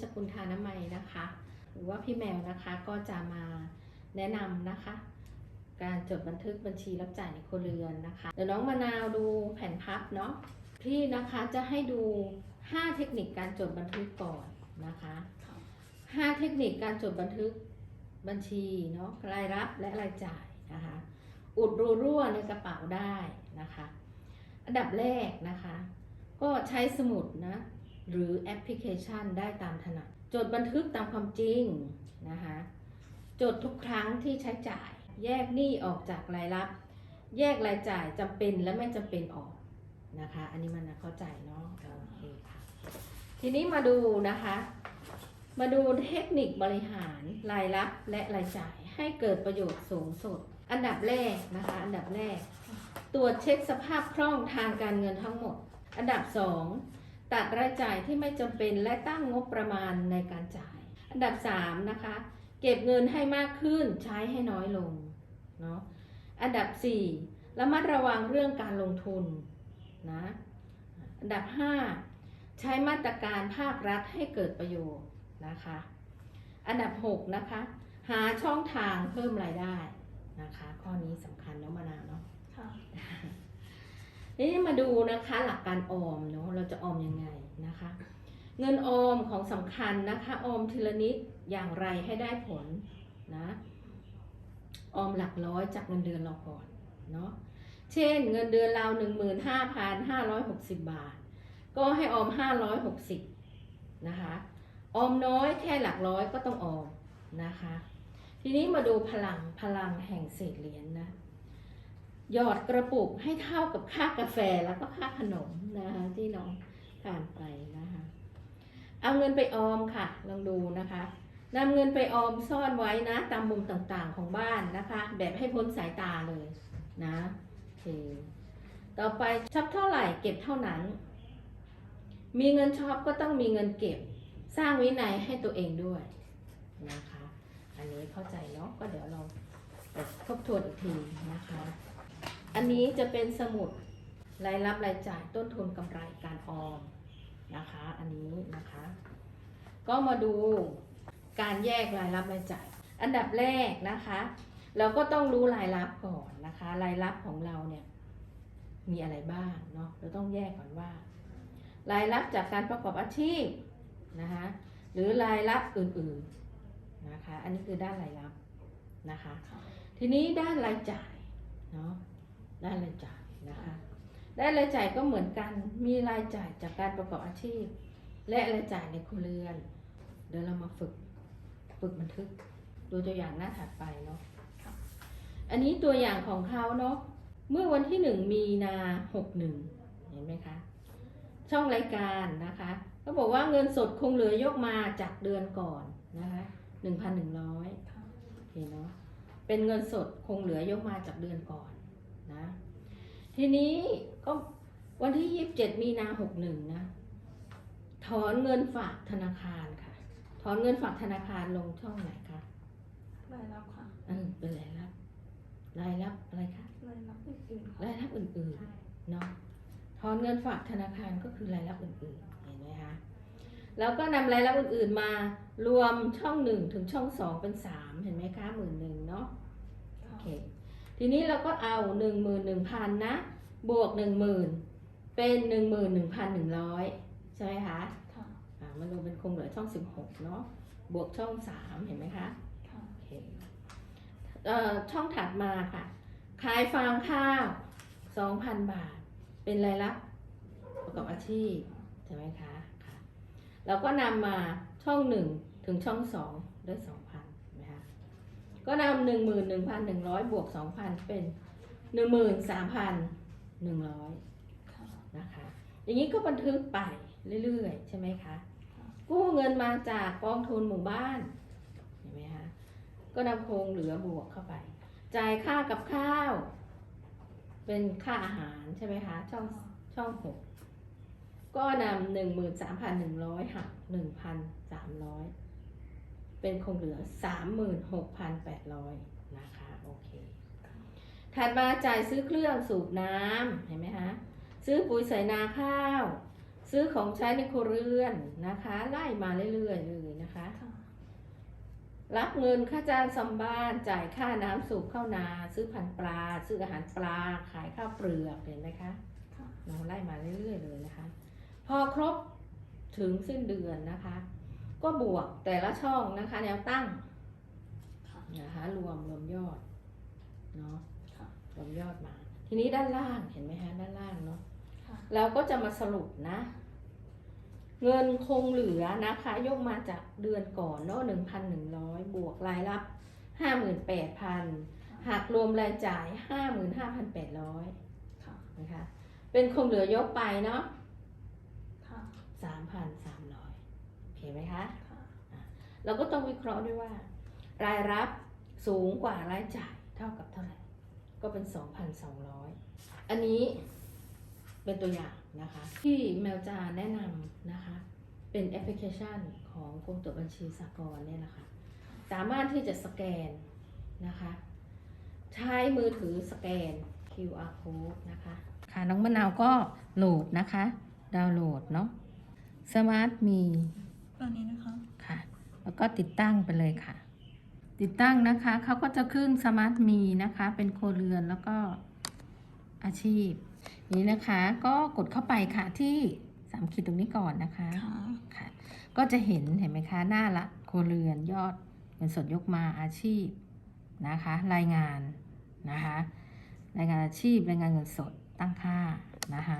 ชกุลธานามัยนะคะ หรือว่าพี่แมวนะคะก็จะมาแนะนำนะคะ การจดบันทึกบัญชีรับจ่ายในครัวเรือนนะคะ เดี๋ยวน้องมะนาวดูแผ่นพับเนาะพี่นะคะจะให้ดู 5 เทคนิคการจดบันทึกก่อนนะคะ5เทคนิคการจดบันทึกบัญชีเนาะรายรับและรายจ่ายนะคะ อุดรูรั่วในกระเป๋าได้นะคะ อันดับแรกนะคะ ก็ใช้สมุดนะ หรือแอปพลิเคชันได้ตามถนัด จดบันทึกตามความจริงนะคะ จดทุกครั้งที่ใช้จ่าย แยกหนี้ออกจากรายรับ แยกรายจ่ายจำเป็นและไม่จำเป็นออกนะคะ อันนี้มันเข้าใจเนาะโอเคค่ะ ทีนี้มาดูนะคะ มาดูเทคนิคบริหารรายรับและรายจ่ายให้เกิดประโยชน์สูงสุด อันดับแรกนะคะ อันดับแรก ตรวจเช็คสภาพคล่องทางการเงินทั้งหมด อันดับ2 ตัดรายจ่ายที่ไม่จำเป็นและตั้งงบประมาณในการจ่าย อันดับ3นะคะเก็บเงินให้มากขึ้นใช้ให้น้อยลงเนาะอันดับ4ระมัดระวังเรื่องการลงทุนนะอันดับ 5 ใช้มาตรการภาครัฐให้เกิดประโยชน์นะคะ อันดับ6นะคะหาช่องทางเพิ่มรายได้นะคะ ข้อนี้สำคัญเนาะมานาวเนาะค่ะ นี่มาดูนะคะหลักการออมเนาะเราจะออมยังไงนะคะ เงินออมของสำคัญนะคะออมทีละนิดอย่างไรให้ได้ผลนะออมหลักร้อยจากเงินเดือนเราก่อนเนาะเช่นเงินเดือนเรา 15,560 บาท ก็ให้ออม 560นะคะออมน้อยแค่หลักร้อยก็ต้องออมนะคะ ทีนี้มาดูพลังพลังแห่งเศษเหรียญนะ หยอดกระปุกให้เท่ากับค่ากาแฟแล้วก็ค่าขนมนะคะที่น้องทานไปนะคะ เอาเงินไปออมค่ะ ลองดูนะคะนำเงินไปออมซ่อนไว้นะ ตามมุมต่างๆของบ้านนะคะ แบบให้พ้นสายตาเลยนะโอเคต่อไปช็อปเท่าไหร่เก็บเท่านั้น มีเงินช็อปก็ต้องมีเงินเก็บ สร้างวินัยให้ตัวเองด้วยนะคะ อันนี้เข้าใจเนาะก็เดี๋ยวเราทบทวนอีกทีนะคะ อันนี้จะเป็นสมุดรายรับรายจ่ายต้นทุนกำไรการออมนะคะ อันนี้นะคะ ก็มาดูการแยกรายรับรายจ่าย อันดับแรกนะคะ เราก็ต้องรู้รายรับก่อนนะคะ รายรับของเราเนี่ยมีอะไรบ้างเนาะเราต้องแยกก่อนว่า รายรับจากการประกอบอาชีพนะคะหรือรายรับอื่นๆนะคะ อันนี้คือด้านรายรับนะคะ ทีนี้ด้านรายจ่ายเนาะ ด้รายจ่ายนะคะด้านรายจ่ายก็เหมือนกัน มีรายจ่ายจากการประกอบอาชีพ และรายจ่ายในครัวเรือน เดี๋ยวเรามาฝึกฝึกบันทึก ดูตัวอย่างหน้าถัดไปเนาะ อันนี้ตัวอย่างของเขาเนาะ เมื่อวันที่หนึ่งมีนาหกหนึ่งเห็นไหมคะ ช่องรายการนะคะก็บอกว่าเงินสดคงเหลือยกมาจากเดือนก่อนนะคะหนึ่งพันหนึ่งร้อยค่ะโอเคเนาะ เป็นเงินสดคงเหลือยกมาจากเดือนก่อน นะ ทีนี้ก็วันที่27มีนา61นะ ถอนเงินฝากธนาคารค่ะ ถอนเงินฝากธนาคารลงช่องไหนคะรายรับค่ะเออเป็นรายรับ รายรับอะไรคะรายรับอื่นๆค่ะรายรับอื่นๆเนาะถอนเงินฝากธนาคารก็คือรายรับอื่นๆเห็นไหมคะแล้วก็นำรายรับอื่นๆมารวมช่องหนึ่งถึงช่องสองเป็นสามเห็นไหมคะหมื่นหนึ่งเนาะโอเค ทีนี้เราก็เอา 11,000 นะ บวก 10,000 เป็น 11,100 ใช่ไหมคะค่ะมันดูเป็นคงเหลือช่อง 16 เนาะบวกช่อง 3 เห็นไหมคะค่ะโอเคเอ่อช่องถัดมาค่ะ ขายฟางข้าว 2,000 บาท เป็นรายรับประกอบอาชีพ ใช่ไหมคะค่ะ เราก็นำมาช่อง 1 ถึงช่อง 2 ด้วย2 ก็นำหนึ่งหมื่นหนึ่งพันหนึ่งร้อยบวกสองพันเป็นหนึ่งหมื่นสามพันหนึ่งร้อยนะคะ อย่างนี้ก็บันทึกไปเรื่อยๆ ใช่ไหมคะ กู้เงินมาจากกองทุนหมู่บ้านเห็นไหมคะก็นำโครงเหลือบวกเข้าไป จ่ายค่ากับข้าว เป็นค่าอาหารใช่ไหมคะช่องช่องหกก็นำหนึ่งหมื่นสามพันหนึ่งร้อยหักหนึ่งพันสามร้อย เป็นคงเหลือสามหมื่นหกพันแปดร้อยนะคะโอเคถัดมาจ่ายซื้อเครื่องสูบน้ำเห็นไหมคะซื้อปุ๋ยใส่นาข้าว ซื้อของใช้ในครัวเรือนนะคะ ไล่มาเรื่อยๆเลยนะคะค่ะรับเงินค่าจ้างซัมบ้านจ่ายค่าน้ำสูบเข้านา ซื้อพันธุ์ปลา ซื้ออาหารปลาขายข้าวเปลือกเห็นไหมคะค่ะเราไล่มาเรื่อยๆเลยนะคะ พอครบถึงสิ้นเดือนนะคะ ก็บวกแต่ละช่องนะคะ แนวตั้งค่ะนะคะรวมรวมยอดเนาะค่ะรวมยอดมา ทีนี้ด้านล่างเห็นไหมคะด้านล่างเนาะค่ะเราก็จะมาสรุปนะ เงินคงเหลือนะคะ ยกมาจากเดือนก่อนเนาะหนึ่งพันหนึ่งร้อยบวกรายรับห้าหมื่นแปดพันหักรวมรายจ่ายห้าหมื่นห้าพันแปดร้อยค่ะนะคะ เป็นคงเหลือยกไปเนาะค่ะสามพันสามร้อยเห็นไหมคะเราก็ต้องวิเคราะห์ด้วยว่า รายรับสูงกว่ารายจ่ายเท่ากับเท่าไหร่ ก็เป็น 2,200 อันนี้เป็นตัวอย่างนะคะ ที่แมวจาแนะนำนะคะ เป็นแอปพลิเคชันของกรมตรวจบัญชีสากลเนี่ยแหละค่ะสามารถที่จะสแกนนะคะ ใช้มือถือสแกน QR code นะคะ ค่ะ น้องมะนาวก็โหลดนะคะ ดาวน์โหลดเนาะสมาร์ทมี ตอนนี้นะคะค่ะ แล้วก็ติดตั้งไปเลยค่ะ ติดตั้งนะคะเขาก็จะขึ้นสมาร์ทมีนะคะ เป็นโครัวเรือนแล้วก็อาชีพ นี้นะคะก็กดเข้าไปค่ะที่สามขีดตรงนี้ก่อนนะคะค่ะค่ะก็จะเห็นเห็นไหมคะหน้าละโครัวเรือนยอดเงินสดยกมาอาชีพนะคะ รายงานนะคะ รายงานอาชีพรายงานเงินสดตั้งค่านะคะ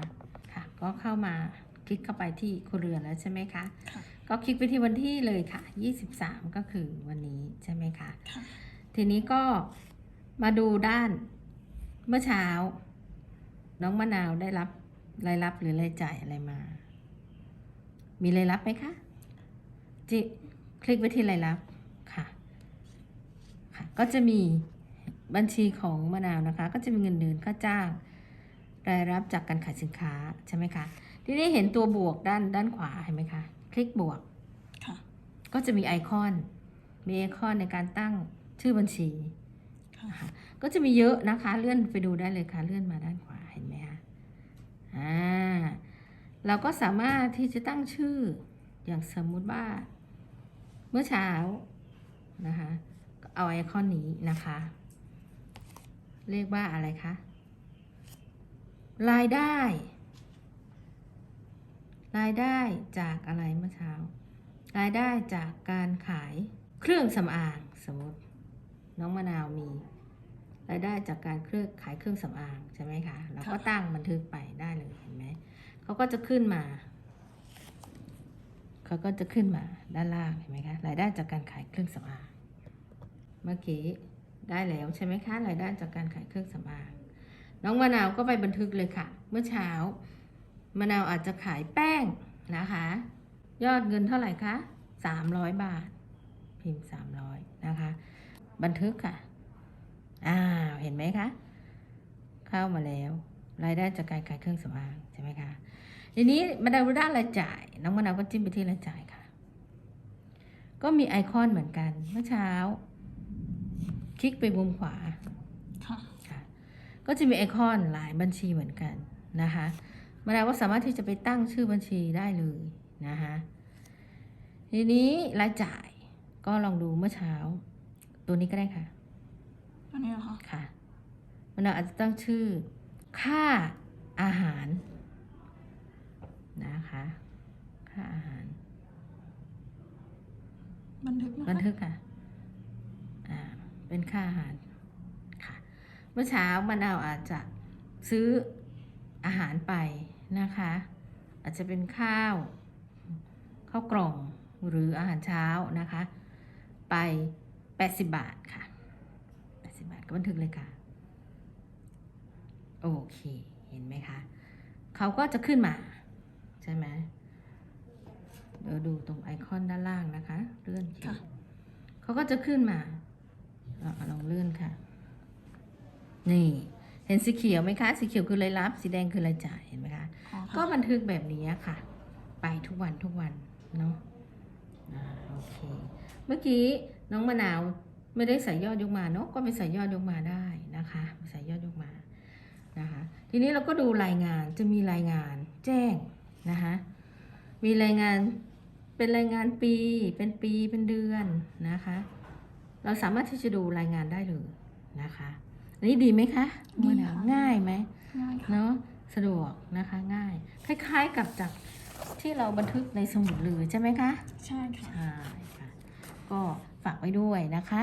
ค่ะ ก็เข้ามาคลิกเข้าไปที่ครัวเรือนแล้วใช่ไหมคะค่ะ ก็คลิกไปที่วันที่เลยค่ะ 23 ก็คือวันนี้ใช่ไหมคะค่ะทีนี้ก็มาดูด้านเมื่อเช้า น้องมะนาวได้รับรายรับหรือรายจ่ายอะไรมา มีรายรับไหมคะจิคลิกไปที่รายรับค่ะค่ะ ก็จะมีบัญชีของมะนาวนะคะ ก็จะมีเงินเดือนค่าจ้าง รายรับจากการขายสินค้าใช่ไหมคะ ทีนี้เห็นตัวบวกด้านด้านขวาเห็นไหมคะ คลิกบวกค่ะก็จะมีไอคอน มีไอคอนในการตั้งชื่อบัญชีค่ะนะคะก็จะมีเยอะนะคะ เลื่อนไปดูได้เลยค่ะ เลื่อนมาด้านขวา เห็นไหมคะอ่า เราก็สามารถที่จะตั้งชื่อ อย่างสมมุติว่า เมื่อเช้านะคะก็เอาไอคอนนี้นะคะ เรียกว่าอะไรคะ รายได้ รายได้จากอะไรเมื่อเช้า รายได้จากการขายเครื่องสำอางสมมติ น้องมะนาวมี รายได้จากการเครื่องขายเครื่องสำอางใช่ไหมคะเราก็ตั้งบันทึกไปได้เลยเห็นไหมเขาก็จะขึ้นมาเขาก็จะขึ้นมาด้านล่างเห็นไหมคะรายได้จากการขายเครื่องสำอางเมื่อกี้ได้แล้วใช่ไหมคะรายได้จากการขายเครื่องสำอางน้องมะนาวก็ไปบันทึกเลยค่ะ เมื่อเช้า มะนาวอาจจะขายแป้งนะคะ ยอดเงินเท่าไหร่คะ300 บาท พิมพ์ 300 นะคะ บันทึกค่ะ อ้าว เห็นไหมคะ เข้ามาแล้ว รายได้จากการขายเครื่องสำอางใช่ไหมคะ ทีนี้มาดูด้านรายจ่าย น้องมะนาวก็จิ้มไปที่รายจ่ายค่ะ ก็มีไอคอนเหมือนกัน เมื่อเช้า คลิกไปมุมขวา ค่ะค่ะก็จะมีไอคอนหลายบัญชีเหมือนกันนะคะ มะนาวก็สามารถที่จะไปตั้งชื่อบัญชีได้เลยนะคะทีนี้รายจ่ายก็ลองดูเมื่อเช้า ตัวนี้ก็ได้ค่ะตอนนี้เหรอคะค่ะมะนาวอาจจะตั้งชื่อ ค่าอาหารนะคะ ค่าอาหาร บันทึกนะคะบันทึกค่ะอ่าเป็นค่าอาหารค่ะ เมื่อเช้ามะนาวอาจจะซื้ออาหารไป นะคะ อาจจะเป็นข้าวข้าวกล่องหรืออาหารเช้านะคะ ไป 80 บาทค่ะ 80 บาทก็บันทึกเลยค่ะ โอเค เห็นไหมคะเขาก็จะขึ้นมา ใช่ไหมเดี๋ยวดูตรงไอคอนด้านล่างนะคะ เลื่อนขีค่ะดเขาก็จะขึ้นมาอะลองเลื่อนค่ะ นี่ เห็นสีเขียวไหมคะ สีเขียวคือรายรับ สีแดงคือรายจ่าย เห็นไหมคะอ๋อก็ค่ะบันทึกแบบนี้ค่ะ ไปทุกวันทุกวันเนาะอ่าโอเค เมื่อกี้น้องมะนาวไม่ได้ใส่ยอดยกมาเนาะ ก็ไปใส่ยอดยกมาได้นะคะ ใส่ยอดยกมา นะคะ ทีนี้เราก็ดูรายงาน จะมีรายงานแจ้งนะคะ มีรายงานเป็นรายงานปี เป็นปี เป็นเดือนนะคะ เราสามารถที่จะดูรายงานได้เลยนะคะ อันนี้ดีไหมคะดีมันค่ะง่ายไหมง่ายค่ะเนาะสะดวกนะคะง่าย คล้ายๆกับจากที่เราบันทึกในสมุดเลยใช่ไหมคะ ใช่ค่ะใช่ค่ะ ก็ฝากไว้ด้วยนะคะ